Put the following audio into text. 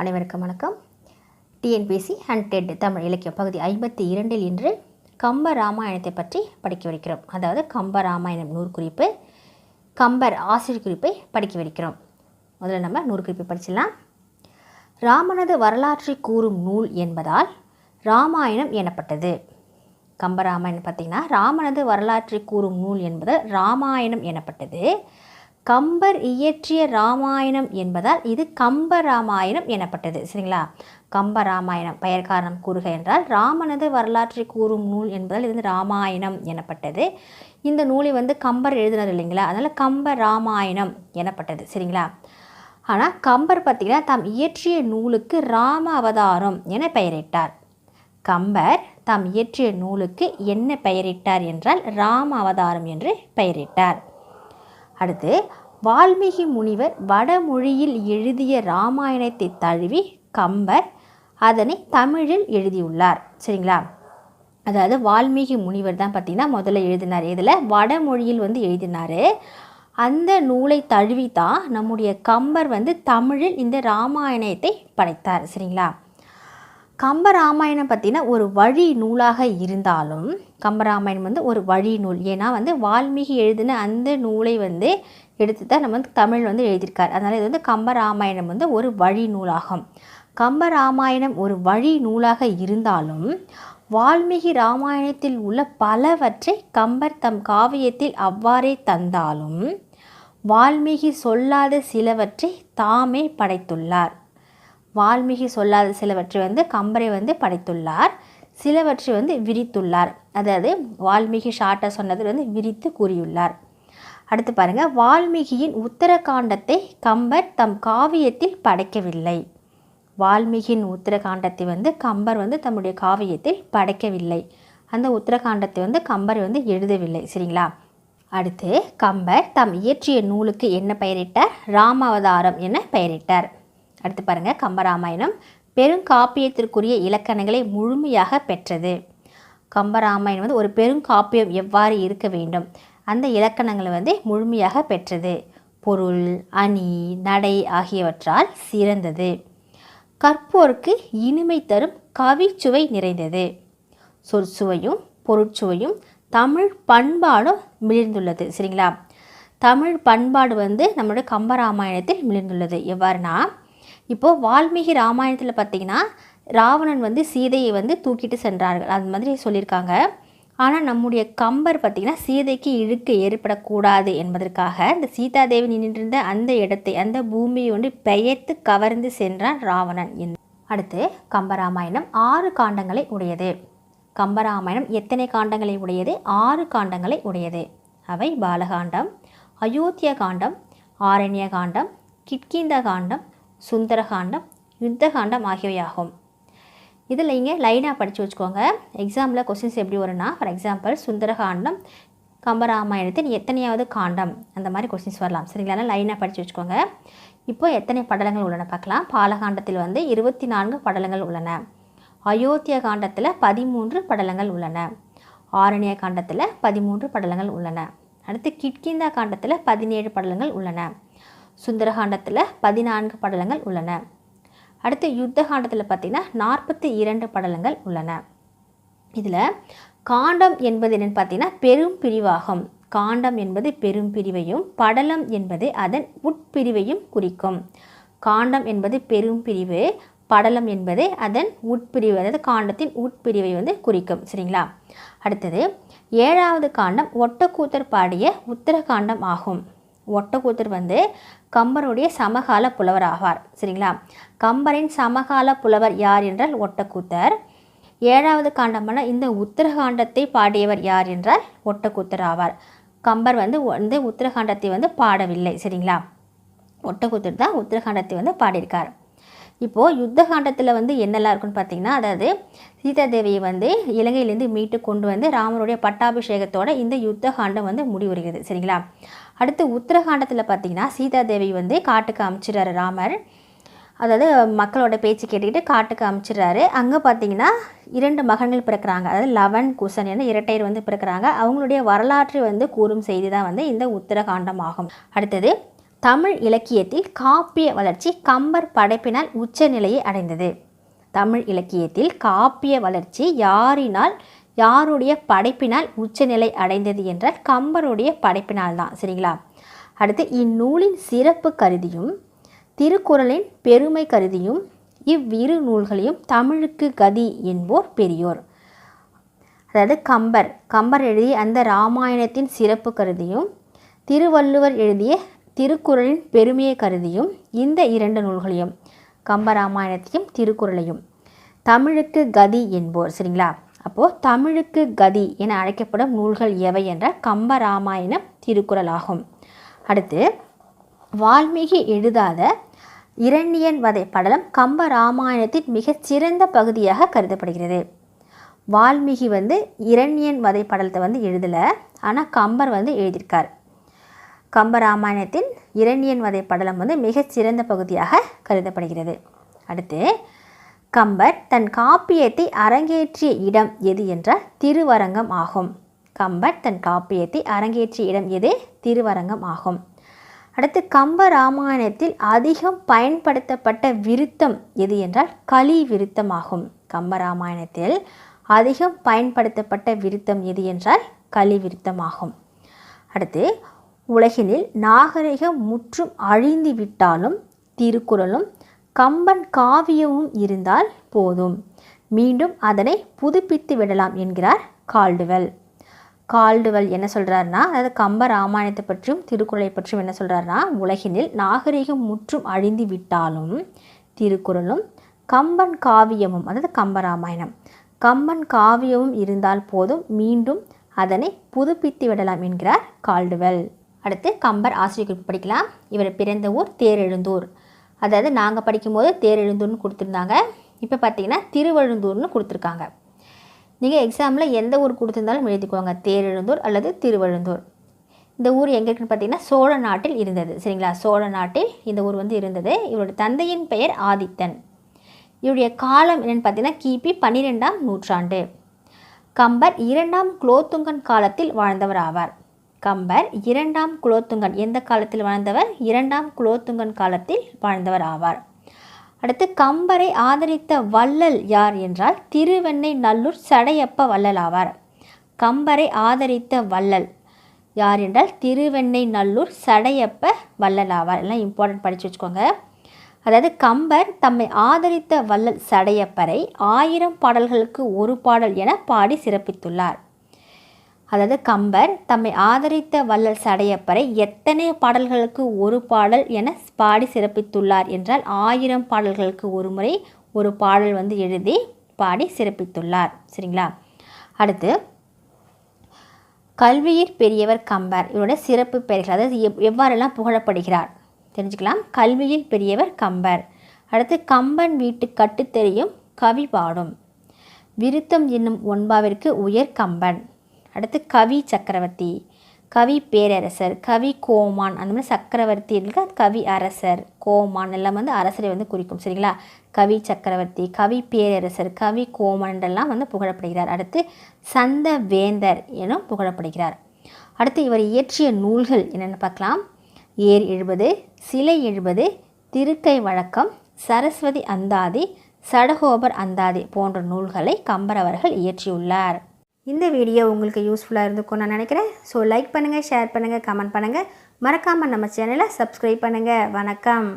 அனைவருக்கும் வணக்கம். TNPSC and dead Tamil இலக்கியம் பகுதி ஐம்பத்தி இரண்டில் இன்று கம்ப ராமாயணத்தை பற்றி படிக்க வைக்கிறோம் அதாவது கம்ப ராமாயணம் நூறு குறிப்பு கம்பர் ஆசிரியர் குறிப்பை படிக்க வைக்கிறோம் முதல்ல நம்ம நூற்குறிப்பை படிச்சிடலாம். ராமனது வரலாற்றை கூறும் நூல் என்பதால் ராமாயணம் எனப்பட்டது. கம்பராமாயணம் பார்த்திங்கன்னா ராமனது வரலாற்றை கூறும் நூல் என்பது ராமாயணம் எனப்பட்டது. கம்பர் இயற்றிய ராமாயணம் என்பதால் இது கம்ப ராமாயணம் எனப்பட்டது சரிங்களா? கம்ப ராமாயணம் பெயர் காரணம் கூறுக என்றால் ராமனது வரலாற்றை கூறும் நூல் என்பதால் இது வந்து ராமாயணம் எனப்பட்டது. இந்த நூலை வந்து கம்பர் எழுதினார் இல்லைங்களா? அதனால் கம்ப ராமாயணம் எனப்பட்டது சரிங்களா? ஆனால் கம்பர் பார்த்திங்கன்னா தாம் இயற்றிய நூலுக்கு ராம அவதாரம் என பெயரிட்டார். கம்பர் தாம் இயற்றிய நூலுக்கு என்ன பெயரிட்டார் என்றால் ராம அவதாரம் என்று பெயரிட்டார். அடுத்து வால்மீகி முனிவர் வடமொழியில் எழுதிய ராமாயணத்தை தழுவி கம்பர் அதனை தமிழில் எழுதியுள்ளார். சரிங்களா? அதாவது வால்மீகி முனிவர் தான் பார்த்திங்கன்னா முதல்ல எழுதினார். இதில் வடமொழியில் வந்து எழுதினார். அந்த நூலை தழுவி தான் நம்முடைய கம்பர் வந்து தமிழில் இந்த ராமாயணத்தை படைத்தார். சரிங்களா? கம்பராமாயணம் பற்றின ஒரு வழி நூலாக இருந்தாலும் கம்பராமாயணம் வந்து ஒரு வழி நூல். ஏன்னா வந்து வால்மீகி எழுதின அந்த நூலை வந்து எடுத்து தான் நம்ம வந்து தமிழ் வந்து எழுதியிருக்கார். அதனால் இது வந்து கம்பராமாயணம் வந்து ஒரு வழி நூலாகும். கம்பராமாயணம் ஒரு வழி நூலாக இருந்தாலும் வால்மீகி ராமாயணத்தில் உள்ள பலவற்றை கம்பர் தம் காவியத்தில் அவ்வாறே தந்தாலும் வால்மீகி சொல்லாத சிலவற்றை தாமே படைத்துள்ளார். வால்மீகி சொல்லாத சிலவற்றை வந்து கம்பரை வந்து படைத்துள்ளார். சிலவற்றை வந்து விரித்துள்ளார். அதாவது வால்மீகி ஷார்ட்டாக சொன்னது வந்து விரித்து கூறியுள்ளார். அடுத்து பாருங்கள் வால்மீகியின் உத்தரகாண்டத்தை கம்பர் தம் காவியத்தில் படைக்கவில்லை. வால்மீகியின் உத்தரகாண்டத்தை வந்து கம்பர் வந்து தம்முடைய காவியத்தில் படைக்கவில்லை. அந்த உத்தரகாண்டத்தை வந்து கம்பர் வந்து எழுதவில்லை சரிங்களா? அடுத்து கம்பர் தம் இயற்றிய நூலுக்கு என்ன பெயரிட்டார்? ராமாவதாரம் என பெயரிட்டார். அடுத்து பாருங்கள் கம்பராமாயணம். பெருங்காப்பியத்திற்குரிய இலக்கணங்களை முழுமையாக பெற்றது. கம்பராமாயணம் வந்து ஒரு பெருங்காப்பியம் எவ்வாறு இருக்க வேண்டும்? அந்த இலக்கணங்களை வந்து முழுமையாக பெற்றது. பொருள் அணி நடை ஆகியவற்றால் சிறந்தது. கற்போருக்கு இனிமை தரும் கவிச்சுவை நிறைந்தது. சொற்சுவையும் பொருட்சுவையும் தமிழ் பண்பாடும் மிளிர்ந்துள்ளது. சரிங்களா? தமிழ் பண்பாடு வந்து நம்மளோட கம்பராமாயணத்தில் மிளிர்ந்துள்ளது. எவ்வாறுனா இப்போது வால்மீகி ராமாயணத்தில் பார்த்திங்கன்னா ராவணன் வந்து சீதையை வந்து தூக்கிட்டு சென்றார்கள். அது மாதிரி சொல்லியிருக்காங்க. ஆனால் நம்முடைய கம்பர் பார்த்திங்கன்னா சீதைக்கு இழுக்கு ஏற்படக்கூடாது என்பதற்காக இந்த சீதாதேவி நின்றிருந்த அந்த இடத்தை அந்த பூமியை வந்து பெயர்த்து கவர்ந்து சென்றான் ராவணன் அடுத்து கம்பராமாயணம் ஆறு காண்டங்களை உடையது. கம்பராமாயணம் எத்தனை காண்டங்களை உடையது? ஆறு காண்டங்களை உடையது. அவை பாலகாண்டம் அயோத்திய காண்டம் ஆரண்ய காண்டம் கிட்கிந்த காண்டம் சுந்தரகாண்டம் யுத்தகாண்டம் ஆகியவையாகும். இதில் இங்கே லைனாக படித்து வச்சுக்கோங்க. எக்ஸாமில் கொஸ்டின்ஸ் எப்படி வரும்னா ஃபார் எக்ஸாம்பிள் சுந்தரகாண்டம் கம்பராமாயணத்தின் எத்தனையாவது காண்டம் அந்த மாதிரி கொஸ்டின்ஸ் வரலாம். சரிங்களா? லைனாக படித்து வச்சுக்கோங்க. இப்போ எத்தனை படலங்கள் உள்ளன பார்க்கலாம். பாலகாண்டத்தில் வந்து இருபத்தி நான்கு படலங்கள் உள்ளன. அயோத்திய காண்டத்தில் பதிமூன்று படலங்கள் உள்ளன. ஆரண்ய காண்டத்தில் பதிமூன்று படலங்கள் உள்ளன. அடுத்து கிட்கிந்தா காண்டத்தில் பதினேழு படலங்கள் உள்ளன. சுந்தரகாண்டத்தில் பதினான்கு படலங்கள் உள்ளன. அடுத்து யுத்த காண்டத்தில் பார்த்திங்கன்னா நாற்பத்தி இரண்டு படலங்கள் உள்ளன. இதில் காண்டம் என்பது என்னென்னு பார்த்தீங்கன்னா பெரும் பிரிவாகும். காண்டம் என்பது பெரும் பிரிவையும் படலம் என்பது அதன் உட்பிரிவையும் குறிக்கும். காண்டம் என்பது பெரும் பிரிவு படலம் என்பது அதன் உட்பிரிவு அதாவது காண்டத்தின் உட்பிரிவை வந்து குறிக்கும் சரிங்களா? அடுத்தது ஏழாவது காண்டம் ஒட்டக்கூத்தர் பாடிய உத்தரகாண்டம் ஆகும். ஒட்டக்கூத்தர் வந்து கம்பருடைய சமகால புலவர் ஆவார். சரிங்களா? கம்பரின் சமகால புலவர் யார் என்றால் ஒட்டக்கூத்தர். ஏழாவது காண்டமான இந்த உத்தரகாண்டத்தை பாடியவர் யார் என்றால் ஒட்டக்கூத்தர் ஆவார். கம்பர் வந்து வந்து உத்தரகாண்டத்தை வந்து பாடவில்லை. சரிங்களா? ஒட்டக்கூத்தர் தான் உத்தரகாண்டத்தை வந்து பாடியிருக்கார். இப்போது யுத்த காண்டத்தில் வந்து என்னெல்லாம் இருக்குன்னு பார்த்தீங்கன்னா அதாவது சீதாதேவியை வந்து இலங்கையிலேருந்து மீட்டு கொண்டு வந்து ராமருடைய பட்டாபிஷேகத்தோட இந்த யுத்த காண்டம் வந்து முடிவுறுகிறது. சரிங்களா? அடுத்து உத்தரகாண்டத்தில் பார்த்தீங்கன்னா சீதாதேவி வந்து காட்டுக்கு அமுச்சிடுறாரு ராமர். அதாவது மக்களோட பேச்சு கேட்டுக்கிட்டு காட்டுக்கு அமுச்சிடுறாரு. அங்கே பார்த்தீங்கன்னா இரண்டு மகன்கள் பிறக்கிறாங்க. அதாவது லவன் குசன் என இரட்டையர் வந்து பிறக்கிறாங்க. அவங்களுடைய வரலாற்றை வந்து கூறும் செய்தி தான் வந்து இந்த உத்தரகாண்டம் ஆகும். அடுத்தது தமிழ் இலக்கியத்தில் காப்பிய வளர்ச்சி கம்பர் படைப்பினால் உச்சநிலையை அடைந்தது. தமிழ் இலக்கியத்தில் காப்பிய வளர்ச்சி யாரினால் யாருடைய படைப்பினால் உச்சநிலை அடைந்தது என்றால் கம்பருடைய படைப்பினால் தான் சரிங்களா? அடுத்து இந்நூலின் சிறப்பு கருதியும் திருக்குறளின் பெருமை கருதியும் இவ்விரு நூல்களையும் தமிழுக்கு கதி என்போர் பெரியோர். அதாவது கம்பர் கம்பர் எழுதிய அந்த ராமாயணத்தின் சிறப்பு கருதியும் திருவள்ளுவர் எழுதிய திருக்குறளின் பெருமையை கருதியும் இந்த இரண்டு நூல்களையும் கம்பராமாயணத்தையும் திருக்குறளையும். தமிழுக்கு கதி என்போர் சரிங்களா? அப்போது தமிழுக்கு கதி என அழைக்கப்படும் நூல்கள் எவை என்றால் கம்பராமாயணம் திருக்குறள் ஆகும் அடுத்து வால்மீகி எழுதாத இரண்டியன் வதை படலம் கம்ப ராமாயணத்தின் மிகச் சிறந்த பகுதியாக கருதப்படுகிறது. வால்மீகி வந்து இரண்யன் வதை படலத்தை வந்து எழுதலை ஆனால் கம்பர் வந்து எழுதியிருக்கார். கம்ப ராமாயணத்தின் இரண்டியன் வதை படலம் வந்து மிகச்சிறந்த பகுதியாக கருதப்படுகிறது. அடுத்து கம்பர் தன் காப்பியத்தை அரங்கேற்றிய இடம் எது என்றால் திருவரங்கம் ஆகும். கம்பர் தன் காப்பியத்தை அரங்கேற்றிய இடம் எது? திருவரங்கம் ஆகும். அடுத்து கம்ப ராமாயணத்தில் அதிகம் பயன்படுத்தப்பட்ட விருத்தம் எது என்றால் களி விருத்தமாகும் கம்ப ராமாயணத்தில் அதிகம் பயன்படுத்தப்பட்ட விருத்தம் எது என்றால் களி விருத்தமாகும் அடுத்து உலகினில் நாகரிகம் முற்றும் அழிந்து விட்டாலும் திருக்குறளும் கம்பன் காவியமும் இருந்தால் போதும். மீண்டும் அதனை புதுப்பித்து விடலாம் என்கிறார் கால்டுவெல். கால்டுவெல் என்ன சொல்கிறாருன்னா அதாவது கம்ப ராமாயணத்தை பற்றியும் திருக்குறளை பற்றியும் என்ன சொல்கிறாருன்னா உலகினில் நாகரிகம் முற்றும் அழிந்து விட்டாலும் திருக்குறளும் கம்பன் காவியமும் அதாவது கம்ப ராமாயணம் கம்பன் காவியமும் இருந்தால் போதும். மீண்டும் அதனை புதுப்பித்து விடலாம் என்கிறார் கால்டுவெல். அடுத்து கம்பர் ஆசிரியர் குறிப்பு படிக்கலாம். இவர் பிறந்த ஊர் தேரெழுந்தூர். அதாவது நாங்கள் படிக்கும்போது தேரெழுந்தூர்னு கொடுத்துருந்தாங்க. இப்போ பார்த்தீங்கன்னா திருவழுந்தூர்னு கொடுத்துருக்காங்க. நீங்கள் எக்ஸாமில் எந்த ஊர் கொடுத்துருந்தாலும் எழுதிக்கோங்க. தேரெழுந்தூர் அல்லது திருவழுந்தூர். இந்த ஊர் எங்கே இருக்குன்னு பார்த்தீங்கன்னா சோழ நாட்டில் இருந்தது. சரிங்களா? சோழ நாட்டில் இந்த ஊர் வந்து இருந்தது. இவருடைய தந்தையின் பெயர் ஆதித்தன். இவருடைய காலம் என்னென்னு பார்த்தீங்கன்னா கிபி பன்னிரெண்டாம் நூற்றாண்டு. கம்பர் இரண்டாம் குலோத்துங்கன் காலத்தில் வாழ்ந்தவர் ஆவார். கம்பர் இரண்டாம் குலோத்துங்கன். எந்த காலத்தில் வாழ்ந்தவர்? இரண்டாம் குலோத்துங்கன் காலத்தில் வாழ்ந்தவர் ஆவார். அடுத்து கம்பரை ஆதரித்த வள்ளல் யார் என்றால் திருவெண்ணை நல்லூர் சடையப்ப வள்ளல் ஆவார். கம்பரை ஆதரித்த வள்ளல் யார் என்றால் திருவெண்ணை நல்லூர் சடையப்ப வள்ளல் ஆவார். எல்லாம் இம்பார்ட்டன்ட் படித்து வச்சுக்கோங்க. அதாவது கம்பர் தம்மை ஆதரித்த வள்ளல் சடையப்பரை ஆயிரம் பாடல்களுக்கு ஒரு பாடல் என பாடி சிறப்பித்துள்ளார். அதாவது கம்பர் தம்மை ஆதரித்த வள்ளல் சடையப்பரை எத்தனை பாடல்களுக்கு ஒரு பாடல் என பாடி சிறப்பித்துள்ளார் என்றால் ஆயிரம் பாடல்களுக்கு ஒரு முறை ஒரு பாடல் வந்து எழுதி பாடி சிறப்பித்துள்ளார். சரிங்களா? அடுத்து கல்வியில் பெரியவர் கம்பர். இவருடைய சிறப்பு பெயர்கள் அதாவது எவ் எவ்வாறெல்லாம் புகழப்படுகிறார்? தெரிஞ்சுக்கலாம். கல்வியில் பெரியவர் கம்பர். அடுத்து கம்பன் வீட்டு கட்டுத்தெரியும் கவி பாடும். விருத்தம் என்னும் ஒன்பாவிற்கு உயர் கம்பன். அடுத்து கவி சக்கரவர்த்தி கவி பேரரசர் கவி கோமான் அந்த மாதிரி சக்கரவர்த்தி இருக்க கவி அரசர் கோமான் எல்லாம் வந்து அரசரை வந்து குறிக்கும் சரிங்களா? கவி சக்கரவர்த்தி கவி பேரரசர் கவி கோமான் என்றெல்லாம் வந்து புகழப்படுகிறார். அடுத்து சந்த வேந்தர் எனும் புகழப்படுகிறார். அடுத்து இவர் இயற்றிய நூல்கள் என்னென்னு பார்க்கலாம். ஏர் எழுபது சிலை எழுபது திருக்கை வழக்கம் சரஸ்வதி அந்தாதி சடகோபர் அந்தாதி போன்ற நூல்களை கம்பர் அவர்கள் இயற்றியுள்ளார். இந்த வீடியோ உங்களுக்கு யூஸ்ஃபுல்லாக இருந்திருக்கும் நான் நினைக்கிறேன். ஸோ லைக் பண்ணுங்கள் ஷேர் பண்ணுங்கள் கமெண்ட் பண்ணுங்கள் மறக்காமல் நம்ம சேனலை சப்ஸ்கிரைப் பண்ணுங்கள் வணக்கம்.